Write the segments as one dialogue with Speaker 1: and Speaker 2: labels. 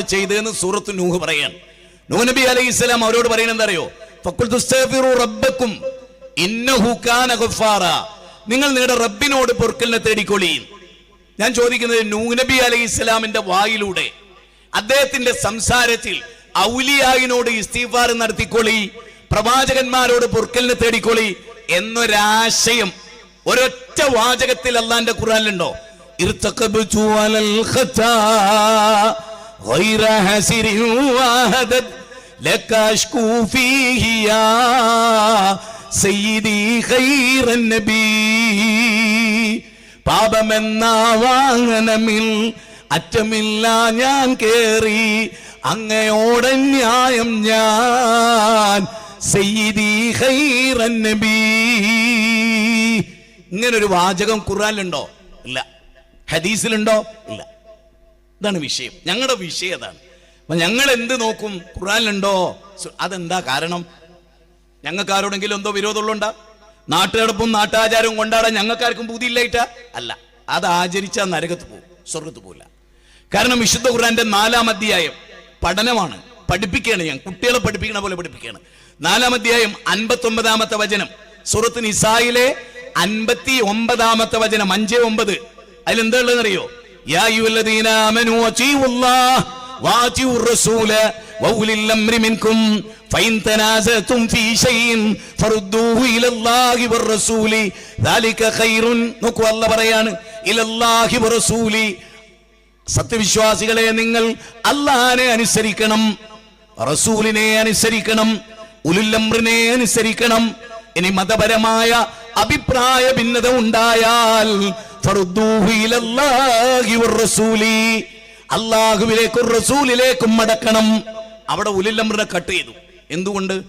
Speaker 1: ചെയ്തെന്ന് സൂറത്ത് നൂഹ് പറയാൻ. നൂഹ് നബി അലൈഹി ഇസ്ലാം അവരോട് പറയുന്നത് അറിയോ നിങ്ങൾ നിങ്ങളുടെ റബ്ബിനോട് പൊറുക്കലിനെ തേടിക്കൊള്ളി ഞാൻ ചോദിക്കുന്നത് നൂഹ് നബി അലൈഹി ഇസ്ലാമിന്റെ വായിലൂടെ അദ്ദേഹത്തിന്റെ സംസാരത്തിൽ ഔലിയായിനോട് ഇസ്തീഫാർ നടത്തിക്കൊള്ളി പ്രവാചകന്മാരോട് പൊറുക്കലിനെ തേടിക്കൊള്ളി എന്നൊരാശയം. ഒരൊറ്റ വാചകത്തിൽ അള്ളാന്റെ ഖുറാനിലുണ്ടോ ഇർത്തക്കബു ഖത്താ غير حسر وهدد لك أشكو فيه يا سيدي خير النبي പാപമെന്ന വാഹനമിൽ അറ്റമില്ല ഞാൻ കേറി അങ്ങയോടെ ന്യായം ഞാൻ സയ്യിദി ഖൈറൻ നബി ഇങ്ങനൊരു വാചകം ഖുറാനിലുണ്ടോ ഇല്ല ഹദീസിലുണ്ടോ ഇല്ല ഇതാണ് വിഷയം. ഞങ്ങളുടെ വിഷയം അതാണ്. അപ്പൊ ഞങ്ങൾ എന്ത് നോക്കും? ഖുറാനിലുണ്ടോ അതെന്താ കാരണം? ഞങ്ങൾക്ക് ആരോടെങ്കിലും എന്തോ വിരോധമുള്ളുണ്ടാ നാട്ടുകടപ്പും നാട്ടാചാരവും കൊണ്ടാടാൻ ഞങ്ങൾക്കാർക്കും ബുദ്ധിയില്ലായിട്ടാ അല്ല. അത് ആചരിച്ചാൽ നരകത്ത് പോകും സ്വർഗത്ത് പോകില്ല കാരണം വിശുദ്ധ ഖുറാന്റെ നാലാം അധ്യായം പഠനമാണ്. പഠിപ്പിക്കുകയാണ് ഞാൻ. കുട്ടികളെ പഠിപ്പിക്കണ പോലെ പഠിപ്പിക്കുകയാണ്. നാലാം അധ്യായം അൻപത്തി ഒമ്പതാമത്തെ വചനം. സൂറത്ത് നിസായിലെ അൻപത്തി ഒമ്പതാമത്തെ വചനം. അഞ്ച് ഒമ്പത്. അതിലെന്താ ഉള്ളതെന്നറിയോ? യാ അയ്യുഹല്ലദീന ആമനൂ അത്തീഉല്ലാഹ് واتوا الرسول واولي الامر منكم فان تنازعتم في شيء فردوه الى الله والرسول ذلك خير നോക്കൂ അല്ല പറയാണ് الى الله والرسول സത്യവിശ്വാസികളെ നിങ്ങൾ അള്ളാനെ അനുസരിക്കണം റസൂലിനെ അനുസരിക്കണം ഉലുല്ലംറിനെ അനുസരിക്കണം ഇനി മതപരമായ അഭിപ്രായ ഭിന്നത ഉണ്ടായാൽ ഫറുദ്ദൂഹു ഇലല്ലാഹി വറസൂലി. അള്ളാഹുവിലേക്കും റസൂലിലേക്കും മടക്കണം. അവിടെ ഉലില്ലമ്രനെ കട്ട് ചെയ്തു. എന്തുകൊണ്ട്?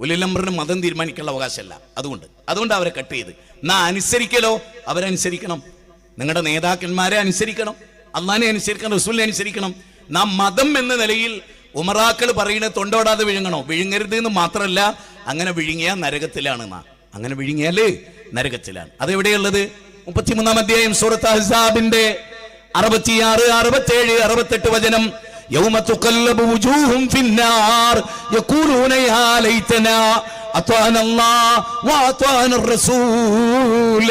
Speaker 1: ഉലില്ലമ്രന് മതം തീരുമാനിക്കാനുള്ള അവകാശമല്ല. അതുകൊണ്ട്. അതുകൊണ്ട് അവരെ കട്ട് ചെയ്ത്. എന്നാ അനുസരിക്കലോ? അവരനുസരിക്കണം നിങ്ങളുടെ നേതാക്കന്മാരെ അനുസരിക്കണം. അള്ളാനെ അനുസരിക്കണം റസൂലിനെ അനുസരിക്കണം. നാം മതം എന്ന നിലയിൽ ഉമറാക്കൾ പറയുന്നത് തൊണ്ടോടാതെ വിഴുങ്ങണോ? വിഴുങ്ങരുത് എന്ന് മാത്രമല്ല അങ്ങനെ വിഴുങ്ങിയ നരകത്തിലാണ് നാ അങ്ങനെ വിഴുങ്ങിയാൽ നരകത്തിലാണ്. അതെവിടെയുള്ളത്? മുപ്പത്തിമൂന്നാം അധ്യായം സൂറത്ത് അഹ്സാബിന്റെ അറുപത്തിയാറ് അറുപത്തേഴ് അറുപത്തെട്ട് വചനം يوم تقلب وجوههم في النار يقولون يا ليتنا أطعنا الله وأطعنا الرسول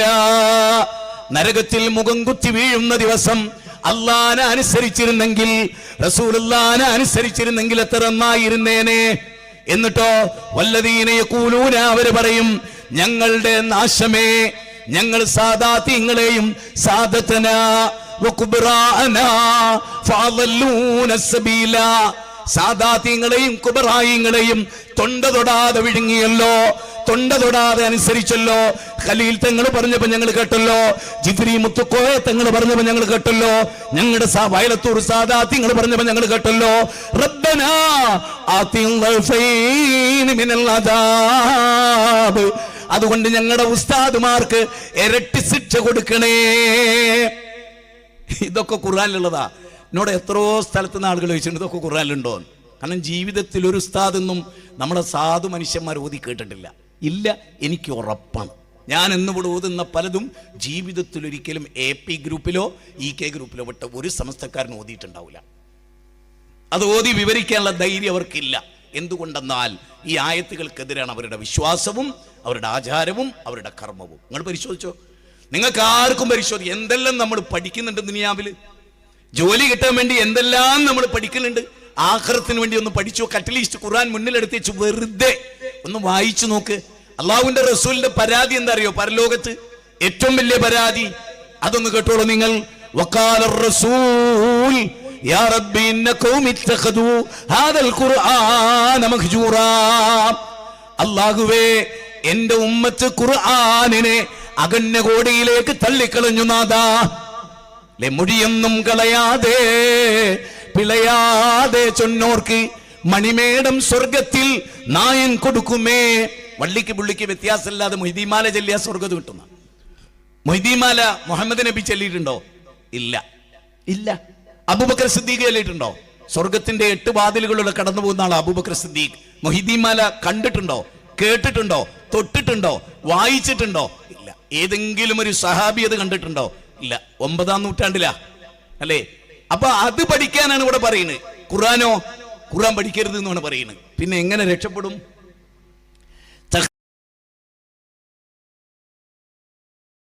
Speaker 1: നരകത്തിൽ മുഖം കുത്തി വീഴുന്ന ദിവസം അള്ളാനെ അനുസരിച്ചിരുന്നെങ്കിൽ റസൂലുള്ളാനെ അനുസരിച്ചിരുന്നെങ്കിൽ എത്ര നന്നായിരുന്നേനെ എന്നിട്ടോ വല്ലതീനയെ കൂലൂന അവര് പറയും ഞങ്ങളുടെ നാശമേ ഞങ്ങൾ സാദാത്യങ്ങളെയും സാദത്തന സാദാത്യങ്ങളെയും കുബറായിങ്ങളെയും തൊണ്ട തൊടാതെ വിഴുങ്ങിയല്ലോ തൊണ്ട തൊടാതെ അനുസരിച്ചല്ലോ. ഖലീൽ തങ്ങൾ പറഞ്ഞപ്പോ ഞങ്ങൾ കേട്ടല്ലോ ജിഫ്രി മുത്തുക്കോയ തങ്ങൾ പറഞ്ഞപ്പോ ഞങ്ങൾ കേട്ടല്ലോ ഞങ്ങളുടെ വയലത്തൂർ സാദാത്യങ്ങൾ പറഞ്ഞപ്പോ ഞങ്ങൾ കേട്ടല്ലോ. റബ്ബനാ അതുകൊണ്ട് ഞങ്ങളുടെ ഉസ്താദുമാർക്ക് ഇരട്ടി ശിക്ഷ കൊടുക്കണേ. ഇതൊക്കെ ഖുറാനിലുള്ളതാ എന്നോട് എത്രയോ സ്ഥലത്ത് നിന്ന് ആളുകൾ ചോദിച്ചിട്ടുണ്ട് ഇതൊക്കെ ഖുറാനിലുണ്ടോ. കാരണം ജീവിതത്തിൽ ഒരു ഉസ്താദെന്നും നമ്മളെ സാധു മനുഷ്യന്മാർ ഓതി കേട്ടിട്ടില്ല. ഇല്ല എനിക്ക് ഉറപ്പാണ്. ഞാൻ എന്നിവിടെ ഓതുന്ന പലതും ജീവിതത്തിൽ ഒരിക്കലും എ പി ഗ്രൂപ്പിലോ ഇ കെ ഗ്രൂപ്പിലോ വിട്ട ഒരു സമസ്തക്കാരൻ ഓതിയിട്ടുണ്ടാവില്ല. അത് ഓതി വിവരിക്കാനുള്ള ധൈര്യം അവർക്കില്ല. എന്തുകൊണ്ടെന്നാൽ ഈ ആയത്തുകൾക്കെതിരാണ് അവരുടെ വിശ്വാസവും അവരുടെ ആചാരവും അവരുടെ കർമ്മവും. നിങ്ങൾ പരിശോധിച്ചോ. നിങ്ങൾക്ക് ആർക്കും പരിശോധിക്കും. എന്തെല്ലാം നമ്മൾ പഠിക്കുന്നുണ്ട് ദുനിയാവിൽ? ജോലി കിട്ടാൻ വേണ്ടി എന്തെല്ലാം നമ്മൾ പഠിക്കുന്നുണ്ട്? ആഹ്റത്തിന് വേണ്ടി ഒന്ന് പഠിച്ചു അറ്റ്ലീസ്റ്റ് ഖുർആൻ മുന്നിലെടുത്ത് വെച്ച് വെറുതെ ഒന്ന് വായിച്ചു നോക്ക്. അള്ളാഹുവിന്റെ റസൂലിന്റെ പരാതി എന്താ അറിയോ പരലോകത്ത് ഏറ്റവും വലിയ പരാതി. അതൊന്ന് കേട്ടോളൂ നിങ്ങൾ. വക്കാല റസൂൽ അല്ലാഹുവേ എന്റെ ഉമ്മത്ത് ഖുർആാനിനെ അകന്ന കോടിയിലേക്ക് തള്ളിക്കളഞ്ഞു നാദാ മുടിയൊന്നും കളയാതെ പിളയാതെ ചൊന്നോർക്ക് മണിമേടം സ്വർഗത്തിൽ നായൻ കൊടുക്കുമേ. വള്ളിക്ക് പുള്ളിക്ക് വ്യത്യാസമില്ലാതെ മൊയ്തീമാല ചെല്ലിയ സ്വർഗത്ത് കിട്ടുന്ന. മൊയ്തീമാല മുഹമ്മദ് നബി ചെല്ലിയിട്ടുണ്ടോ? ഇല്ല. ഇല്ല. അബൂബക്കർ സിദ്ദീഖ് ചെല്ലിയിട്ടുണ്ടോ? സ്വർഗത്തിന്റെ എട്ട് വാതിലുകളിലൂടെ കടന്നു പോകുന്ന ആൾ അബൂബക്കർ സിദ്ദീഖ്. മൊഹിദീമാല കണ്ടിട്ടുണ്ടോ? കേട്ടിട്ടുണ്ടോ? തൊട്ടിട്ടുണ്ടോ? വായിച്ചിട്ടുണ്ടോ? ഇല്ല. ഏതെങ്കിലും ഒരു സഹാബി അത് കണ്ടിട്ടുണ്ടോ? ഇല്ല. ഒമ്പതാം നൂറ്റാണ്ടിലാ. അല്ലേ? അപ്പൊ അത് പഠിക്കാനാണ് ഇവിടെ പറയുന്നത്. ഖുറാനോ ഖുറാൻ പഠിക്കരുത് എന്നാണ് പറയുന്നത്. പിന്നെ എങ്ങനെ രക്ഷപ്പെടും?